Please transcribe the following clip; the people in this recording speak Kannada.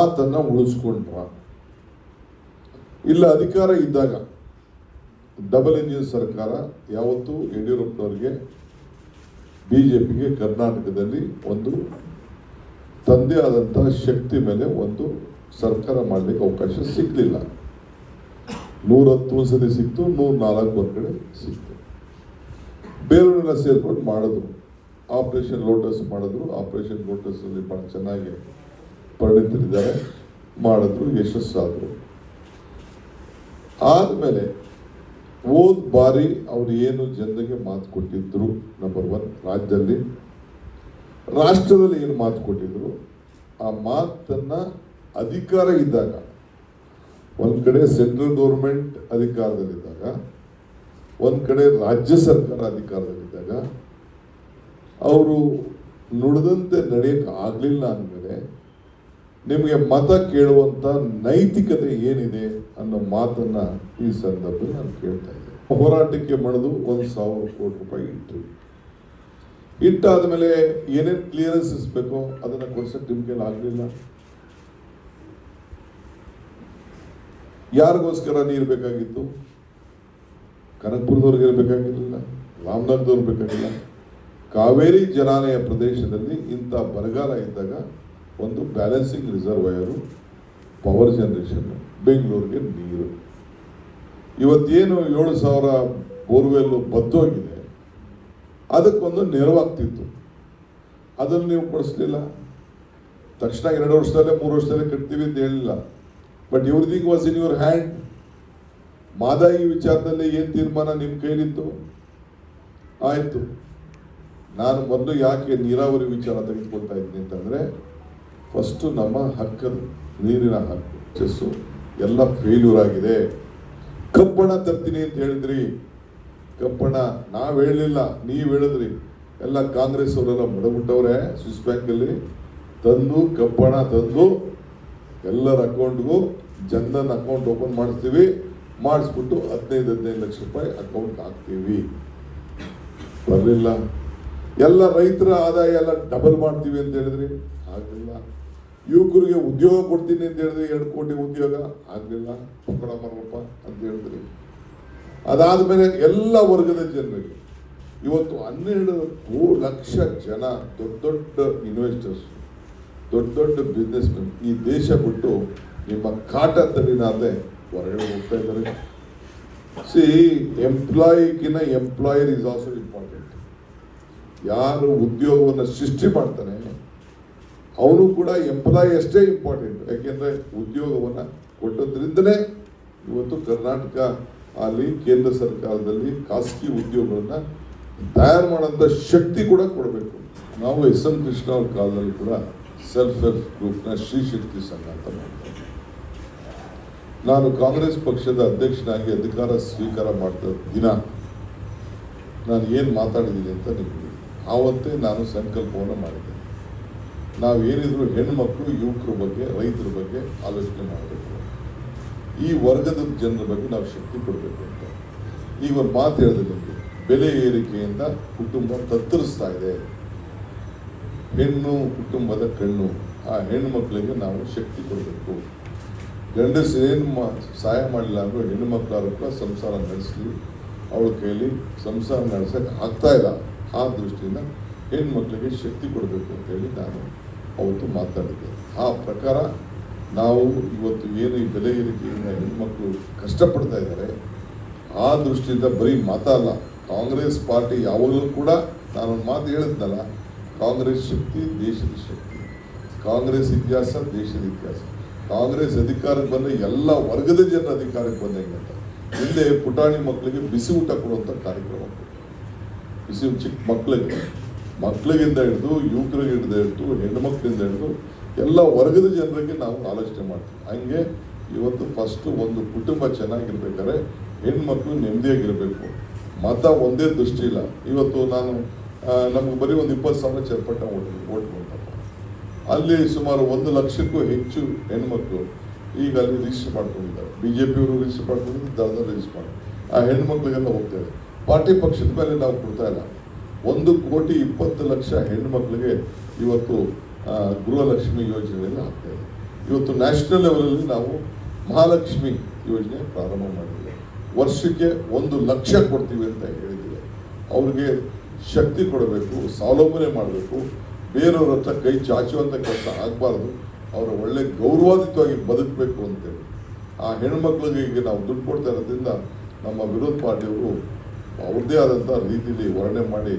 ಮಾತನ್ನ ಉಳಿಸ್ಕೊಂಡ್ರ. ಇಲ್ಲ, ಅಧಿಕಾರ ಇದ್ದಾಗ ಡಬಲ್ ಇಂಜಿನ್ ಸರ್ಕಾರ ಯಾವತ್ತೂ ಯಡಿಯೂರಪ್ಪನವ್ರಿಗೆ ಬಿಜೆಪಿಗೆ ಕರ್ನಾಟಕದಲ್ಲಿ ಒಂದು ತಂದೆ ಶಕ್ತಿ ಮೇಲೆ ಒಂದು ಸರ್ಕಾರ ಮಾಡಲಿಕ್ಕೆ ಅವಕಾಶ ಸಿಕ್ಕಲಿಲ್ಲ ನೂರ ಹತ್ತು ಸರಿ ಸಿಕ್ತು ನೂರ ನಾಲ್ಕು ಕಡೆ ಸಿಕ್ತು. ಬೇರೆಯವರೆಲ್ಲ ಸೇರ್ಕೊಂಡು ಮಾಡಿದ್ರು. ಆಪರೇಷನ್ ಲೋಟಸ್ ಮಾಡಿದ್ರು. ಆಪರೇಷನ್ ಲೋಟಸ್ ಅಲ್ಲಿ ಬಹಳ ಚೆನ್ನಾಗಿ ಪರಿಣಿತರಿದ್ದಾರೆ. ಮಾಡಿದ್ರು, ಯಶಸ್ಸಾದ್ರು. ಆದಮೇಲೆ ಹೋದ ಬಾರಿ ಅವ್ರು ಏನು ಜನರಿಗೆ ಮಾತು ಕೊಟ್ಟಿದ್ರು ನಂಬರ್ ಒನ್ ರಾಜ್ಯದಲ್ಲಿ. ರಾಷ್ಟ್ರದಲ್ಲಿ ಏನು ಮಾತು ಕೊಟ್ಟಿದ್ರು, ಆ ಮಾತನ್ನ ಅಧಿಕಾರ ಇದ್ದಾಗ, ಒಂದು ಕಡೆ ಸೆಂಟ್ರಲ್ ಗೌರ್ಮೆಂಟ್ ಅಧಿಕಾರದಲ್ಲಿದ್ದಾಗ, ಒಂದು ಕಡೆ ರಾಜ್ಯ ಸರ್ಕಾರ ಅಧಿಕಾರದಲ್ಲಿದ್ದಾಗ, ಅವರು ನುಡಿದಂತೆ ನಡೆಯಕ್ಕೆ ಆಗಲಿಲ್ಲ ಅಂದಮೇಲೆ ನಿಮಗೆ ಮತ ಕೇಳುವಂತ ನೈತಿಕತೆ ಏನಿದೆ ಅನ್ನೋ ಮಾತನ್ನ ಈ ಸಂದರ್ಭದಲ್ಲಿ ನಾನು ಕೇಳ್ತಾ ಇದ್ದೆ ಹೋರಾಟಕ್ಕೆ ಮಣಿದು ಒಂದು ಸಾವಿರ ಕೋಟಿ ರೂಪಾಯಿ ಇಟ್ಟು. ಇಟ್ಟಾದ ಮೇಲೆ ಏನೇನು ಕ್ಲಿಯರೆನ್ಸ್ ಬೇಕೋ ಅದನ್ನ ಕೊಡ್ಸಕ್ಕೆ ನಿಮ್ಗೆ ಆಗ್ಲಿಲ್ಲ? ಯಾರಿಗೋಸ್ಕರ ನೀರು ಬೇಕಾಗಿತ್ತು? ಕನಕಪುರದವ್ರಿಗೆ ಇರಬೇಕಾಗಿರಲಿಲ್ಲ ರಾಮನಗರದವ್ರಿಗೆ ಬೇಕಾಗಿಲ್ಲ. ಕಾವೇರಿ ಜಲಾನಯ ಪ್ರದೇಶದಲ್ಲಿ ಇಂಥ ಬರಗಾಲ ಇದ್ದಾಗ ಒಂದು ಬ್ಯಾಲೆನ್ಸಿಂಗ್ ರಿಸರ್ವಯರು ಪವರ್ ಜನರೇಷನ್ ಬೆಂಗಳೂರಿಗೆ ನೀರು. ಇವತ್ತೇನು ಏಳು ಸಾವಿರ ಬೋರ್ವೆಲ್ಲು ಬದ್ದೋಗಿದೆ ಅದಕ್ಕೊಂದು ನೆರವಾಗ್ತಿತ್ತು. ಅದನ್ನು ನೀವು ಕೊಡಿಸ್ಲಿಲ್ಲ. ತಕ್ಷಣ ಎರಡು ವರ್ಷದಲ್ಲೇ, ಮೂರು ವರ್ಷದಲ್ಲೇ ಕಟ್ತೀವಿ ಅಂತ ಹೇಳಿಲ್ಲ. But everything was in your hand Madayi ವಿಚಾರದಲ್ಲಿ ಏನು ತೀರ್ಮಾನ ನಿಮ್ಮ ಕೈಲಿತ್ತು? ಆಯಿತು. ನಾನು ಮೊದಲು ಯಾಕೆ ನೀರಾವರಿ ವಿಚಾರ ತೆಗೆದುಕೊಳ್ತಾ ಇದ್ದೀನಿ ಅಂತಂದರೆ ಫಸ್ಟು ನಮ್ಮ ಹಕ್ಕದ, ನೀರಿನ ಹಕ್ಕು, ಚೆಸ್ಸು, ಎಲ್ಲ ಫೇಲ್ಯೂರ್ ಆಗಿದೆ. ಕಬ್ಬಣ ತರ್ತೀನಿ ಅಂತ ಹೇಳಿದ್ರಿ. ಕಬ್ಬಣ ನಾವು ಹೇಳಲಿಲ್ಲ, ನೀವು ಹೇಳಿದ್ರಿ. ಎಲ್ಲ ಕಾಂಗ್ರೆಸ್ ಅವರೆಲ್ಲ ಮಡಬಿಟ್ಟವ್ರೆ ಸ್ವಿಸ್ ಬ್ಯಾಂಕಲ್ಲಿ ತಂದು, ಕಬ್ಬಣ ತಂದು ಎಲ್ಲರ ಅಕೌಂಟ್ಗೂ ಜನ್ಧನ್ ಅಕೌಂಟ್ ಓಪನ್ ಮಾಡಿಸ್ತೀವಿ. ಮಾಡಿಸ್ಬಿಟ್ಟು ಹದಿನೈದು ಹದಿನೈದು ಲಕ್ಷ ರೂಪಾಯಿ ಅಕೌಂಟ್ ಹಾಕ್ತೀವಿ. ಬರಲಿಲ್ಲ. ಎಲ್ಲ ರೈತರ ಆದಾಯ ಎಲ್ಲ ಡಬಲ್ ಮಾಡ್ತೀವಿ ಅಂತ ಹೇಳಿದ್ರಿ. ಆಗಲಿಲ್ಲ. ಯುವಕರಿಗೆ ಉದ್ಯೋಗ ಕೊಡ್ತೀನಿ ಅಂತ ಹೇಳಿದ್ರಿ, ಎರಡು ಕೋಟಿ ಉದ್ಯೋಗ. ಆಗಲಿಲ್ಲ. ಪಕ್ಕಡ ಮರಪ್ಪ ಅಂತ ಹೇಳಿದ್ರಿ. ಅದಾದ್ಮೇಲೆ ಎಲ್ಲ ವರ್ಗದ ಜನರಿಗೆ. ಇವತ್ತು ಹನ್ನೆರಡು ಲಕ್ಷ ಜನ ದೊಡ್ಡ ದೊಡ್ಡ ಇನ್ವೆಸ್ಟರ್ಸ್ ದೊಡ್ಡ ದೊಡ್ಡ ಬಿಸ್ನೆಸ್ ಈ ದೇಶ ಬಿಟ್ಟು ನಿಮ್ಮ ಕಾಟ ತಡಿನಾದೆ ಹೊರಗಡೆ ಹೋಗ್ತಾ ಇದ್ದಾರೆ. ಸಿ ಎಂಪ್ಲಾಯಿಗಿನ ಎಂಪ್ಲಾಯರ್ ಇಸ್ ಆಲ್ಸೋ ಇಂಪಾರ್ಟೆಂಟ್ ಯಾರು ಉದ್ಯೋಗವನ್ನು ಸೃಷ್ಟಿ ಮಾಡ್ತಾನೆ, ಅವನು ಕೂಡ ಎಂಪ್ಲಾಯಿ ಅಷ್ಟೇ ಇಂಪಾರ್ಟೆಂಟ್ ಯಾಕೆಂದ್ರೆ ಉದ್ಯೋಗವನ್ನು ಕೊಟ್ಟದ್ರಿಂದಲೇ ಇವತ್ತು ಕರ್ನಾಟಕ ಅಲ್ಲಿ ಕೇಂದ್ರ ಸರ್ಕಾರದಲ್ಲಿ ಖಾಸಗಿ ಉದ್ಯೋಗಗಳನ್ನು ತಯಾರು ಮಾಡೋಂಥ ಶಕ್ತಿ ಕೂಡ ಕೊಡಬೇಕು. ನಾವು ಎಸ್ ಎಂ ಕೃಷ್ಣ ಅವ್ರ ಕಾಲದಲ್ಲಿ ಕೂಡ ಸೆಲ್ಫ್ ಹೆಲ್ಪ್ ಗ್ರೂಪ್ನ ಶ್ರೀ ಶಕ್ತಿ ಸಂಘ ಅಂತ ನಾನು ಕಾಂಗ್ರೆಸ್ ಪಕ್ಷದ ಅಧ್ಯಕ್ಷನಾಗಿ ಅಧಿಕಾರ ಸ್ವೀಕಾರ ಮಾಡಿದ ದಿನ ನಾನು ಏನು ಮಾತಾಡಿದ್ದೀನಿ ಅಂತ ನಿಮಗೆ ಆವತ್ತೇ ನಾನು ಸಂಕಲ್ಪವನ್ನು ಮಾಡಿದ್ದೆ. ನಾವೇನಿದ್ರು ಹೆಣ್ಮಕ್ಳು, ಯುವಕರ ಬಗ್ಗೆ, ರೈತರ ಬಗ್ಗೆ ಆಲೋಚನೆ ಮಾಡಬೇಕು. ಈ ವರ್ಗದ ಜನರ ಬಗ್ಗೆ ನಾವು ಶಕ್ತಿ ಕೊಡಬೇಕು ಅಂತ. ಈಗ ಒಂದು ಮಾತು ಹೇಳಿದೆ ನಿಮಗೆ. ಬೆಲೆ ಏರಿಕೆಯಿಂದ ಕುಟುಂಬ ತತ್ತರಿಸ್ತಾ ಇದೆ. ಹೆಣ್ಣು ಕುಟುಂಬದ ಕಣ್ಣು, ಆ ಹೆಣ್ಣು ಮಕ್ಕಳಿಗೆ ನಾವು ಶಕ್ತಿ ಕೊಡಬೇಕು. ಗಂಡಸೇನು ಮಾ, ಸಹಾಯ ಮಾಡಲಿಲ್ಲ ಅಂದರೂ ಹೆಣ್ಣು ಕೂಡ ಸಂಸಾರ ನಡೆಸಲಿ. ಅವಳ ಕೈಲಿ ಸಂಸಾರ ನಡೆಸೋಕೆ ಆಗ್ತಾ ಇಲ್ಲ. ಆ ದೃಷ್ಟಿಯಿಂದ ಹೆಣ್ಮಕ್ಳಿಗೆ ಶಕ್ತಿ ಕೊಡಬೇಕು ಅಂತೇಳಿ ನಾನು ಅವತ್ತು ಮಾತಾಡಿದ್ದೆ. ಆ ಪ್ರಕಾರ ನಾವು ಇವತ್ತು ಏನು ಈ ಬೆಲೆ ಏರಿಕೆಯಿಂದ ಹೆಣ್ಮಕ್ಳು ಕಷ್ಟಪಡ್ತಾ ಇದ್ದಾರೆ, ಆ ದೃಷ್ಟಿಯಿಂದ ಬರೀ ಮಾತಲ್ಲ ಕಾಂಗ್ರೆಸ್ ಪಾರ್ಟಿ ಯಾವಾಗಲೂ ಕೂಡ ನಾನೊಂದು ಮಾತು ಹೇಳಿದ್ನಲ್ಲ ಕಾಂಗ್ರೆಸ್ ಶಕ್ತಿ, ದೇಶದ ಶಕ್ತಿ. ಕಾಂಗ್ರೆಸ್ ಇತಿಹಾಸ, ದೇಶದ ಇತಿಹಾಸ. ಕಾಂಗ್ರೆಸ್ ಅಧಿಕಾರಕ್ಕೆ ಬಂದ ಎಲ್ಲ ವರ್ಗದ ಜನರ ಅಧಿಕಾರಕ್ಕೆ ಬಂದಂಗೆ ಹಿಂದೆ ಪುಟಾಣಿ ಮಕ್ಕಳಿಗೆ ಬಿಸಿ ಊಟ ಕೊಡುವಂಥ ಕಾರ್ಯಕ್ರಮ ಬಿಸಿ ಚಿಕ್ಕ ಮಕ್ಕಳಿಗೆ. ಮಕ್ಕಳಿಗಿಂದ ಹಿಡಿದು, ಯುವಕರಿಗಿಂದ ಹಿಡಿದು ಹೆಣ್ಮಕ್ಳಿಂದ ಹಿಡಿದು ಎಲ್ಲ ವರ್ಗದ ಜನರಿಗೆ ನಾವು ಆಲೋಚನೆ ಮಾಡ್ತೀವಿ. ಹಂಗೆ ಇವತ್ತು ಫಸ್ಟು ಒಂದು ಕುಟುಂಬ ಚೆನ್ನಾಗಿರ್ಬೇಕಾದ್ರೆ ಹೆಣ್ಮಕ್ಳು ನೆಮ್ಮದಿಯಾಗಿರಬೇಕು. ಮತ ಒಂದೇ ದೃಷ್ಟಿ ಇಲ್ಲ. ಇವತ್ತು ನಾನು ನಮ್ಗೆ ಬರೀ ಒಂದು ಇಪ್ಪತ್ತು ಸಾವಿರ ಚೇರ್ಪಟ್ಟ ಓಟ್ ಓಟ್ ಅಲ್ಲಿ ಸುಮಾರು ಒಂದು ಲಕ್ಷಕ್ಕೂ ಹೆಚ್ಚು ಹೆಣ್ಮಕ್ಳು ಈಗ ಅಲ್ಲಿ ರಿಜಿಸ್ಟರ್ ಮಾಡ್ಕೊಂಡಿದ್ದಾರೆ. ಬಿ ಜೆ ಪಿಯವರು ರಿಜಿಸ್ಟರ್ ಮಾಡ್ಕೊಂಡಿದ್ದು ದಳದ ರಿಜಿಸ್ಟರ್ ಮಾಡಿ ಆ ಹೆಣ್ಮಕ್ಳಿಗೆಲ್ಲ ಹೋಗ್ತಾ ಇದೆ. ಪಾರ್ಟಿ ಪಕ್ಷದ ಮೇಲೆ ನಾವು ಕೊಡ್ತಾ ಇಲ್ಲ. ಒಂದು ಕೋಟಿ ಇಪ್ಪತ್ತು ಲಕ್ಷ ಹೆಣ್ಮಕ್ಳಿಗೆ ಇವತ್ತು ಗೃಹಲಕ್ಷ್ಮಿ ಯೋಜನೆಯಲ್ಲಿ ಹಾಕ್ತಾ ಇದೆ. ಇವತ್ತು ನ್ಯಾಷನಲ್ ಲೆವೆಲಲ್ಲಿ ನಾವು ಮಹಾಲಕ್ಷ್ಮಿ ಯೋಜನೆ ಪ್ರಾರಂಭ ಮಾಡಿದ್ದೇವೆ. ವರ್ಷಕ್ಕೆ ಒಂದು ಲಕ್ಷ ಕೊಡ್ತೀವಿ ಅಂತ ಹೇಳಿದ್ದೀವಿ. ಅವ್ರಿಗೆ ಶಕ್ತಿ ಕೊಡಬೇಕು ಸ್ವಾವಲಂಬನೆ ಮಾಡಬೇಕು, ಬೇರೆಯವ್ರ ಹತ್ರ ಕೈ ಚಾಚುವಂಥ ಕೆಲಸ ಆಗಬಾರ್ದು, ಅವರು ಒಳ್ಳೆ ಗೌರವಾದಿತವಾಗಿ ಬದುಕಬೇಕು ಅಂತೇಳಿ. ಆ ಹೆಣ್ಮಕ್ಳಿಗೆ ಈಗ ನಾವು ದುಡ್ಡು ಕೊಡ್ತಾ ಇರೋದ್ರಿಂದ ನಮ್ಮ ವಿರೋಧ ಪಾರ್ಟಿಯವರು ಅವ್ರದ್ದೇ ಆದಂಥ ರೀತಿಯಲ್ಲಿ ವರ್ಣನೆ ಮಾಡಿ